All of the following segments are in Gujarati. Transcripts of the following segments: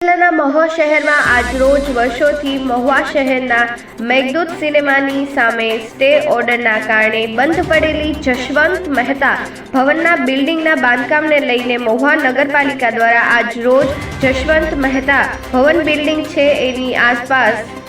જિલ્લાના મહુવા શહેરમાં આજરોજ વર્ષોથી મહુવા શહેરના મેઘદૂત સિનેમાની સામે સ્ટે ઓર્ડરના કારણે બંધ પડેલી જશવંત મહેતા ભવનના બિલ્ડિંગના બાંધકામને લઈને મહુવા નગરપાલિકા દ્વારા આજરોજ જશવંત મહેતા ભવન બિલ્ડિંગ છે એની આસપાસ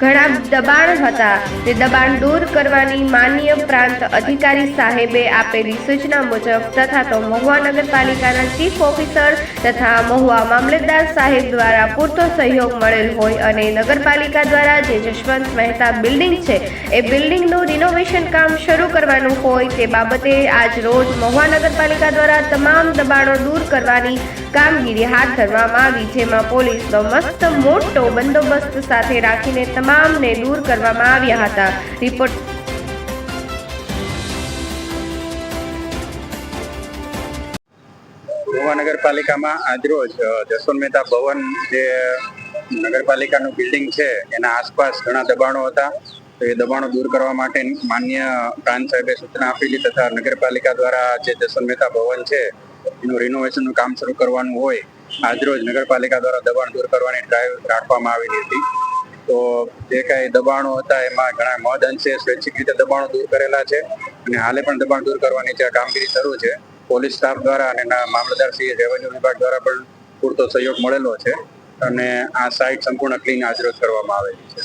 ઘણા દબાણ હતા. તે દબાણ દૂર કરવાની માન્ય પ્રાંત અધિકારી સાહેબે આપેલી સૂચના મુજબ તથા તો મહુવા નગરપાલિકાના ચીફ ઓફિસર તથા મહુવા મામલતદાર સાહેબ દ્વારા પૂરતો સહયોગ મળેલ હોય અને નગરપાલિકા દ્વારા જે જશવંત મહેતા બિલ્ડિંગ છે, એ બિલ્ડિંગનું રિનોવેશન કામ શરૂ કરવાનું હોય તે બાબતે આજ રોજ મહુવા નગરપાલિકા દ્વારા તમામ દબાણો દૂર કરવાની કામગીરી હાથ ધરવામાં આવી, જેમાં પોલીસનો મસ્ત મોટો બંદોબસ્ત સાથે રાખીને તમામને દૂર કરવામાં આવ્યા હતા. રિપોર્ટ મહુવા નગરપાલિકામાં આજરોજ જસવંત મહેતા ભવન જે નગરપાલિકાનું બિલ્ડિંગ છે, એના આસપાસ ઘણા દબાણો હતા. તો એ દબાણો દૂર કરવા માટે માન્ય પ્રાંત સાહેબે સૂચના આપેલી તથા નગરપાલિકા દ્વારા જે જસવંત મહેતા ભવન છે એનું રિનોવેશનનું કામ શરૂ કરવાનું હોય, આજરોજ નગરપાલિકા દ્વારા દબાણ દૂર કરવાની ડ્રાઈવ રાખવામાં આવેલી હતી. તો જે કાંઈ દબાણો હતા, એમાં ઘણા મહદ અંશે સ્વૈચ્છિક રીતે દબાણો દૂર કરેલા છે અને હાલે પણ દબાણ દૂર કરવાની જે કામગીરી શરૂ છે, પોલીસ સ્ટાફ દ્વારા અને મામલતદાર શ્રી રેવન્યુ વિભાગ દ્વારા પણ પૂરતો સહયોગ મળેલો છે અને આ સાઇટ સંપૂર્ણ ક્લીન આજરોજ કરવામાં આવેલી છે.